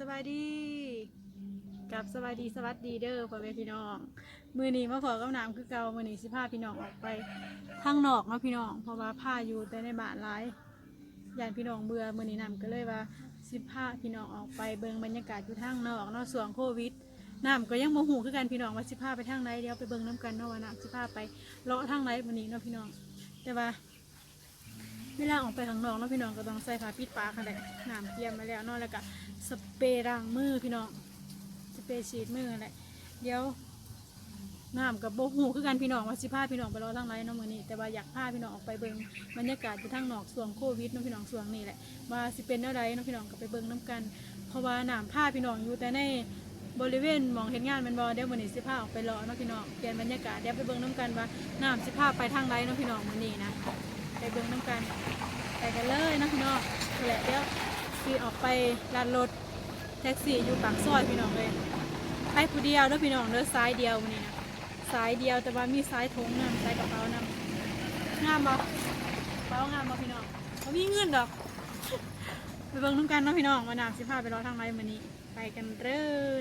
สบายดีกับสบายดีสวัสดีเด้อพ่อแม่พี่น้อง มือนี้มาพอกับน้ำคือเก่ามือนี้สิพาพี่น้องออกไปทางนอกเนาะพี่น้องเพราะว่าผ้าอยู่แต่ในบ้านหลายยานพี่น้องเบื่อมือนี้น้ำก็เลยว่าสิพาพี่น้องออกไปเบิ่งบรรยากาศอยู่ทางนอกเนาะส่วงโควิดน้ำก็ยังโมโหคือกันพี่น้องว่าสิพาไปทางไหนเดี๋ยวไปเบิ่งน้กันเนาะว่าน้ำสิพาไปเลาะทางไหนวันนี้เนาะพี่น้องแต่ว่า เวลาออกไปข้างนอกเนาะพี่น้องก็ต้องใส่ผ้าปิดปากค่ะแหละน้ำเตรียมมาแล้วเนาะแล้วก็สเปรย์ล้างมือพี่น้องสเปรย์ฉีดมือแหละเดี๋ยวน้ำกับโบหูคือกันพี่น้องว่าสิพาพี่น้องไปรอทางไรเนาะมือนี้แต่ว่าอยากพาพี่น้องออกไปเบิ่งบรรยากาศอยู่ทางนอกส่วงโควิดเนาะพี่น้องส่วงนี้แหละว่าสิเป็นอะไรเนาะพี่น้องก็ไปเบิ่งน้กัน เพราะว่าน้ำพาพี่น้องอยู่แต่ในบริเวณมองเห็นงานมันบอเดี๋ยวมือนี้สิพาออกไปรอเนาะพี่น้องเปลี่ยนบรรยากาศเดี๋ยวไปเบิ่งน้กันว่าน้ำสิพาไปทางไรเนาะพี่น้องมือนี้นะ ไปเบิ่งน้ำกันไปกันเลยนะพี่น้องนั่แหละเดี๋ยวพี่ออกไปลานรถแท็กซี่อยู่ปากซอยพี่น้องเลยไปผู้เดียวเด้อพี่น้องเด้อซ้ายเดียววันนี้นะซ้ายเดียวแต่ว่ามีซ้ายทงนำซ้ายกระเป๋านำงามบ่กระเป๋างามบ่พี่น้องเขามีเงินดอกไปเบิ่งน้ำกันนาะพี่น้องมานาสิพาไปรอทางไรมื้อนี้ ไปกันเล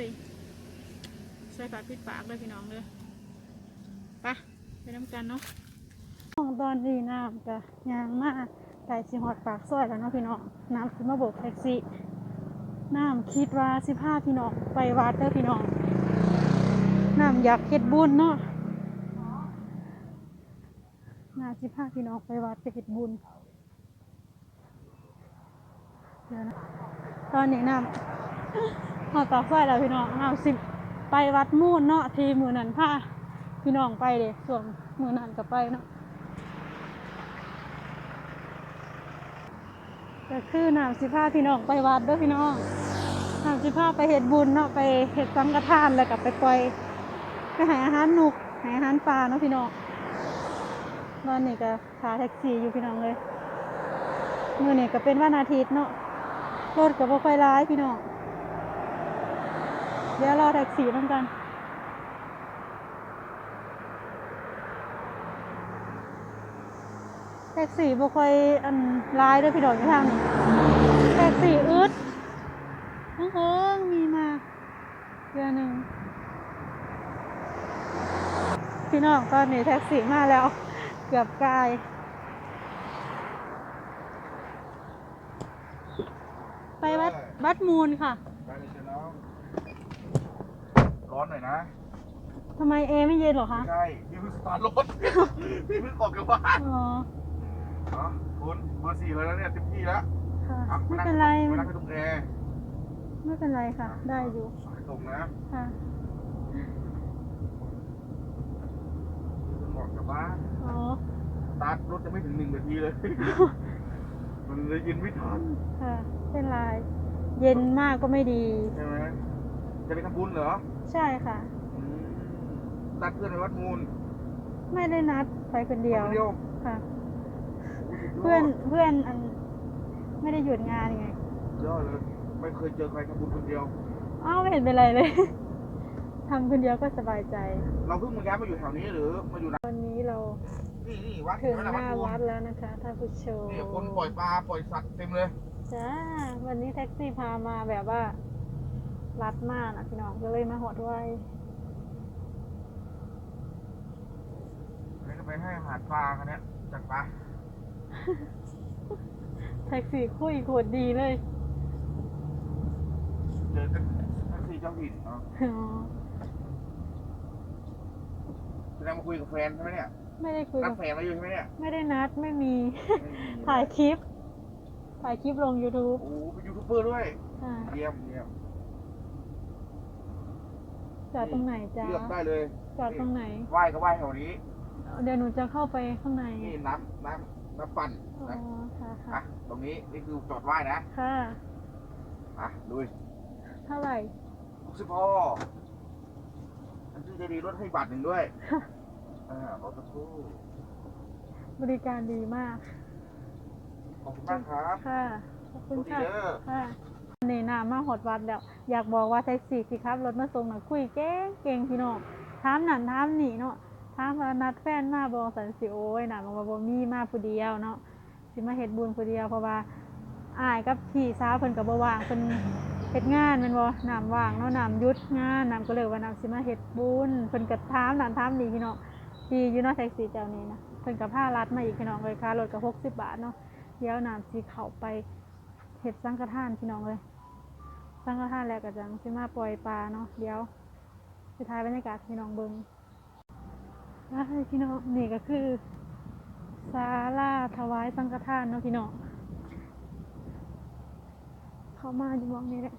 ยใส่ผ้าปิดปากเลยพี่น้องเด้อไปไปน้ำกันเนาะ ตอนนี้น้ำก็ยางมากไก่สิหอดปากซอยแล้วเนาะพี่น้องน้ำสิมาโบกแท็กซี่น้ำคิดว่าสิพาพี่น้องไปวัดเด้อพี่น้องน้ำอยากเฮ็ดบุญเนาะน้ำสิพาพี่น้องไปวัดไปเฮ็ดบุญเดี๋ยวนะตอนนี้น้ำหอดปากซอยแล้วพี่น้องน้ำสิไปวัดมูนเนาะทีมือนันพาพี่น้องไปเด้ส่วนมือนันก็ไปเนาะ ก็คือน้ำสิพาพี่น้องไปวัดเด้อพี่น้องน้ำสิพาไปเห็ดบุญเนาะไปเห็ดสังฆทานแล้วก็ไปปล่อยไปหาอาหารหนุกหาอาหารปลาเนาะพี่น้องตอนนี้ก็ขาแท็กซี่อยู่พี่น้องเลยมื่อนี้ก็เป็นวันอาทิตย์เนาะรถก็บ่ค่อยร้ายพี่น้องเดี๋ยวรอแท็กซี่น้ำกัน ท็กซี่บ่ค่อยอันร้ายเด้วยพี่ดอกอยู่ทางนี้แท็กซี่อึดเพิ่งเพิ่งมีมาเดือนหนึ่งพี่น้องตอนนี้แท็กซี่มาแล้ว เกือบกลายไปวัดวัดมูลค่ะ ไปเลยเชียวน้องร้อนหน่อยนะ ทำไมเอไม่เย็นเหรอคะไม่ใช่ พี่เพิ่งสตาร์ทรถ พี่เพิ่งออกจากบ้าน อ๋อ เนาะคุณเบอร์สี่เลยแล้วเนี่ยเต็มที่แล้วค่ะอะไม่เป็นไรมานั่งให้ตรงแอร์ไม่เป็นไรค่ะ ได้อยู่ ให้ตรงนะค่ะเพิ่งออกจากบ้านอ๋อ สตาร์ทรถจะไม่ถึงหนึ่งนาทีเลย มันเลยยินไม่ทันค่ะเป็นไร เย็นมากก็ไม่ดี ใช่ไหมจะไปทำบุญเหรอใช่ค่ะ อืมตัดเพื่อนไปวัดมูลไม่ได้นัดไปคนเดียวคนเดียวค่ะโอ้โหสุดยด เพื่อนเพื่อนอันไม่ได้หยุดงานไงยอดเลย ไม่เคยเจอใครทำบุญคนเดียว อ้าวไม่เห็นเป็นไรเลย ทำคนเดียวก็สบายใจ เราเพิ่งมาย้ายมาอยู่แถวนี้หรือมาอยู่นะวันนี้เรานี่นี่วัดถึงวัดหน้ามูลวัดแล้วนะคะท่านผู้ชมนี่คนปล่อยปลาปล่อยสัตว์เต็มเลย จ้า วันนี้แท็กซี่พามาแบบว่ารัดมากนะพี่น้องก็เลยมาหดไว้นี่ก็ไปให้อาหารปลาคันนี้ยจัดปลา แท็กซี่คุยโคตรดีเลยเจอกันแท็กซี่เจ้าถิ่นอ๋ออ๋อแสดงมาคุยกับแฟนใช่ไหมเนี่ยไม่ได้คุยนักัดบแฟนมาอยู่ใช่ไหมเนี่ยไม่ได้นัดไม่มีไม่มีถ่ายคลิป ถ่ายคลิปลง YouTube โอ้โหเป็นยูทูบเบอร์ด้วย อ่าเยี่ยมเยี่ยมจอดตรงไหนจ้าเลือกได้เลยจอดตรงไหน ไหว้ก็ไหว้แถวนี้ เดี๋ยวหนูจะเข้าไปข้างใน นี่น้ำน้ำ น้ำปั่นอ๋อนะค่ะค่ะอะตรงนี้นี่คือจอดไหว้นะค่ะอะดูดิเท่าไหร่ลูกสิพ่ออันที่จะดีลดให้บาทหนึ่งด้วยอ่ารถกระทู้บริการดีมากขอบคุณมากครับค่ะขอบคุณสวัสดีค่ะเด้อ ค่ะนี่นามาหอดวัดแล้ว อยากบอกว่าแท็กซี่สิครับรถมาส่งน่ะคุยเก่งเก่งพี่น้องถามนั่นถามนี่เนาะ ถามว่านัดแฟนมาบอสันสิโอ้ยนะบอกว่าบ่มีมาผู้เดียวเนาะสิมาเฮ็ดบุญผู้เดียวเพราะว่าอายกับพี่สาวเพิ่นก็บ่ว่างเพิ่นเฮ็ดงานแม่นบ่น้ำว่างเนาะน้ำหยุดงานน้ำก็เลยว่าน้ำสิมาเฮ็ดบุญเพิ่นก็ถามนั่นถามนี่พี่น้องที่อยู่เนาะแท็กซี่เจ้านี้นะเพิ่นก็พารัดมาอีกพี่น้องเลยค่ารถก็60บาทเนาะเดี๋ยวน้ำสิเข้าไปเฮ็ดสังฆทานพี่น้องเลยสังฆทานแล้วก็จังสิมาปล่อยปลาเนาะเดี๋ยวสิถ่ายบรรยากาศพี่น้องเบิ่ง อ้ายพี่น้องนี่ก็คือศาลาถวายสังฆทานเนาะพี่น้องเข้ามาอยู่มองนี้แหละ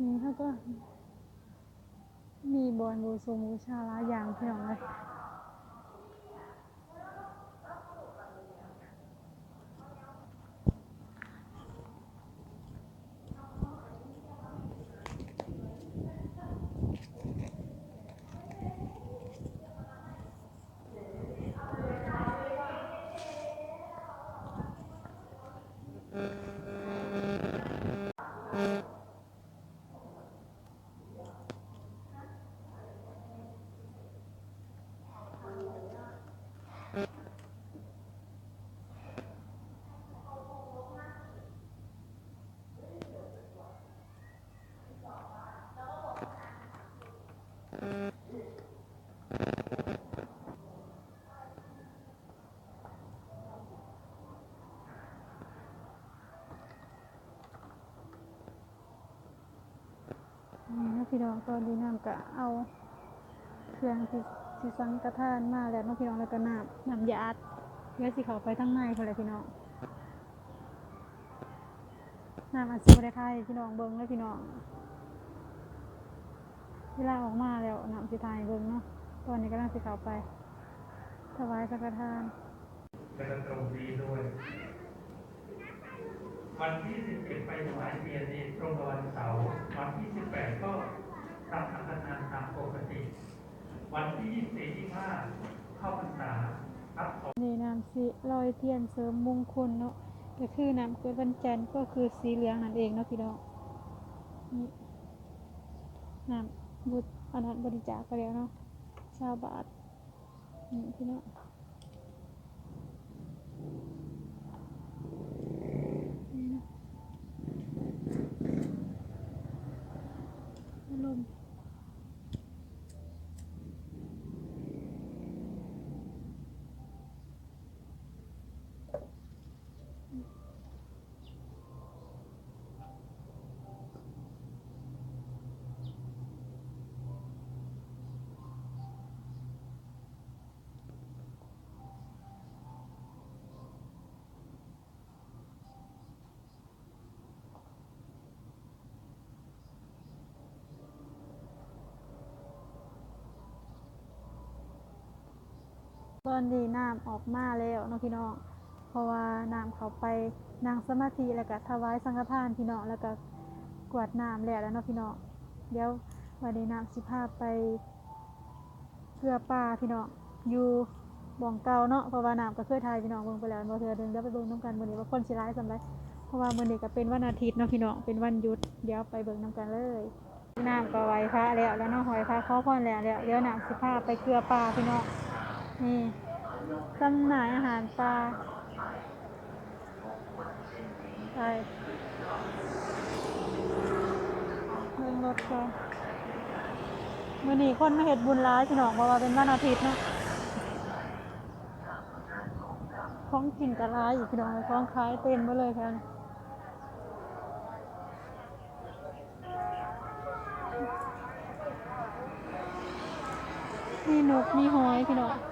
นี่เขาก็มีบอลบูซูมูชาลาอย่างพี่น้องเลย พี่น้องตอนนี้น้ำกะเอาเครื่องที่ที่สังกระทานมาแล้วน้องพี่น้องแล้วก็น้ำน้ำยาดเดี๋ยวสิเขาไปทั้งในเขาเลยพี่น้องน้ำอันสิบได้ทายให้พี่น้องเบิ้งเลยพี่น้อง เวลาออกมาแล้วน้ำสิทายให้เบิ้งเนาะตอนนี้ก็ลังสิเขาไปถวายสังฆทานจะตรงดีด้วยวันที่17ไปถวายเทียนนี่ตรงกับวันเสาร์วันที่ 18 ก็รับสังฆทานตามปกติ วันที่24 25เข้าพรรษารับของนี่น้ำสีลอยเทียนเสริมมงคลเนาะก็คือน้ำเกิดวันจันทร์ก็คือสีเหลืองนั่นเองเนาะพี่น้องนี่น้ำ บุตรอนันบริจาคไปแล้วเนาะชาวบาทนี่พี่น้อง อนนี้น้ำออกมาแล้วเนาะพี่น้อง เพราะว่าน้ำเขาไปนางสมาธิแล้วก็ถวายสังฆทานพี่น้องแล้วก็กวาดน้ำแล้วแล้วเนาะพี่น้อง เดี๋ยววันนี้น้ำสิพาไปเกลือป่าพี่น้องอยู่บ่องเก่าเนาะเพราะว่าน้ำก็เคยทายพี่น้องเบิ่งไปแล้วบ่เทื่อหนึงเดี๋ยวไปเบิ่งน้ำกันมื้อนี้ว่าคนสิร้ายสำไรเพราะว่ามื้อนี้ก็เป็นวันอาทิตย์เนาะพี่น้องเป็นวันหยุดเดี๋ยวไปเบิ่งน้ำกันเลยน้ำก็ไหว้พระแล้วแล้วเนาะหอยพระขอพรแล้วแล้วเดี๋ยวน้ำสิพาไปเกลือป่าพี่น้องนี่ จำหน่ายอาหารปลาไปเบิ่งรถก่อนมื้อนี้คนมาเฮ็ดบุญร้ายพี่น้องเพราะว่าเป็นวันอาทิตย์เนาะของกินกร้ายอีกพี่น้องของขายเต็มไปเลยค่ะมีนกมีหอยพี่น้อง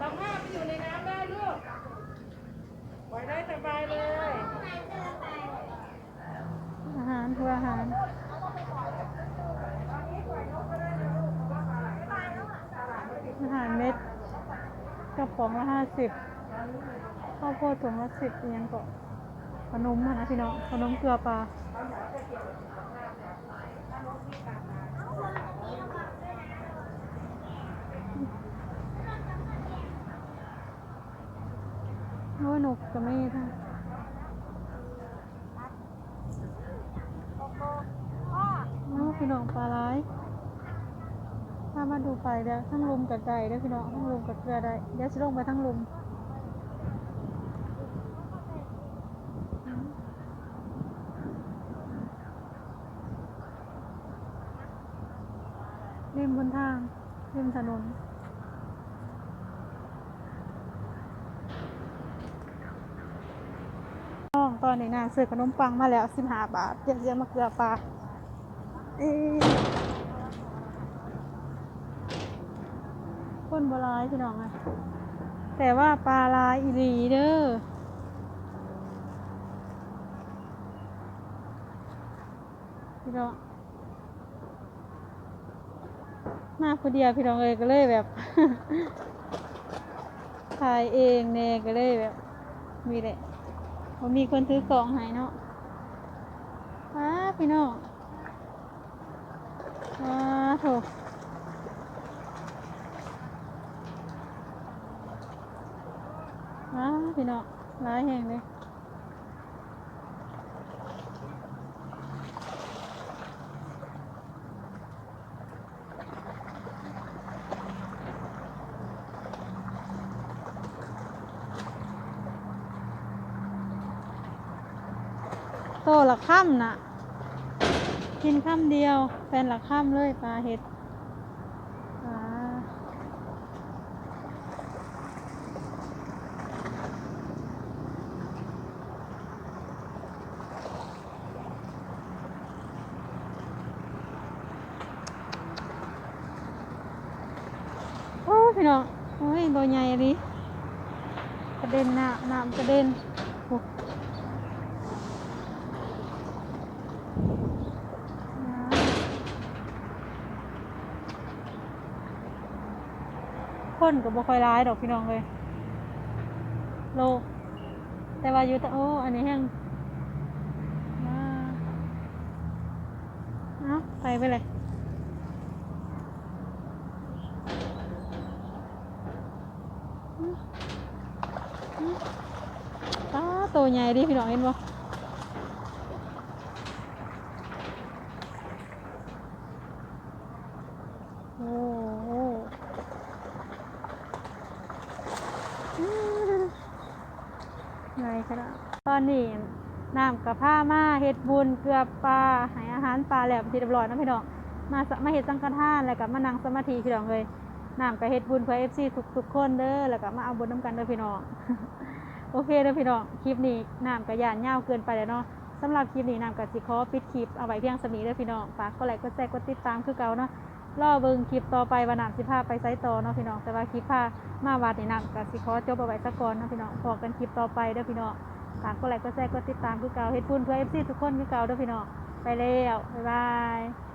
สองห้าไปอยู่ในน้ำได้ลูกปล่อยได้สบายเลย อาหารทัวอาหาร อาหารเม็ดกระป๋องละห้าสิบข้าวโพดถุงละสิบเอียงก็ขนมอานะพี่น้องขนมเกลือปลา ยหนุกจะไม่ท่านโอ้พี่น้องปลาร้ายถ้ามาดูไปเด้อทั้งลุมกับไก่เด้อพี่น้องทั้งลุมกับเกลือได้เดี๋ยวสิลงไปทั้งลุมริมบนทางริมถนน น้องตอนนี้นะซื้อขนมปังมาแล้วสิบห้าบาทเดี๋ยะมาเกลือปลาเอ๊ะคนบหลายพี่น้องอะแต่ว่าปลาลายอีหลีเด้อพี่น้องมาคนเดียวพี่น้องเลยก็เลยแบบถ่ายเองเนก็เลยแบบมีแหละ ผมมีคนซื้อกล่องให้เนาะว้าพี่น้องว้าโถว้าพี่น้องร้ายแห่งเลย ค่ำน่ะกินค่ำเดียวแฟนหละค่ำเลยปลาเห็ดปลาโอ้ยพี่น้องโอ้ยตัวใหญ่ดิกระเด็นหน้ำน้ำกระเด็นโอ้ คนก็บ่ค่อยร้ายดอกพี่น้องเลยโลแต่ว่าอยู่แต่โอ้อันนี้แห้งมาเอาไปไปเลยตาตัวใหญ่ดิพี่น้องเห็นบ่โอ้โหอื้อใหญ่ข นาดตอนนี้น้ำกับผ้ามาเฮ็ดบุญเกลือปลาให้อาหารปลาแล้วที่เรียบร้อยนะพี่น้องมาสมาเฮ็ดสังฆทานแล้วก็มานั่งสมาธิพี่น้องเลยน้ำก็เฮ็ดบุญเพื่อ FC ทุกทุกๆคนเด้อแล้วก็มาเอาบุญน้ำกันเด้อพี่น้องโอเคเด้อพี่น้องคลิปนี้น้ำกระยานยาเกินไปแล้วเนาะสำหรับคลิปนี้น้ำกับสิขอปิดคลิปเอาไว้เพียงสมีเด้อพี่น้องฝากกดไลค์กดแชร์กดติดตามคือเก่าเนาะรอเบิ่งคลิปต่อไปว่าน้ำสิพาไปไซต์ต่อเนาะพี่น้องแต่ว่าคลิปพามาวัดนี่น้ำกับสิขอจบเอาไว้สักก่อนเนาะพี่น้องพอกันคลิปต่อไปเด้อพี่น้อง ฝากกดไลค์กดแชร์กดติดตามคือเก่าเฮ็ดบุญเพื่อเอฟซีทุกคนคือเก่าเด้อพี่น้องไปแล้วบ๊ายบาย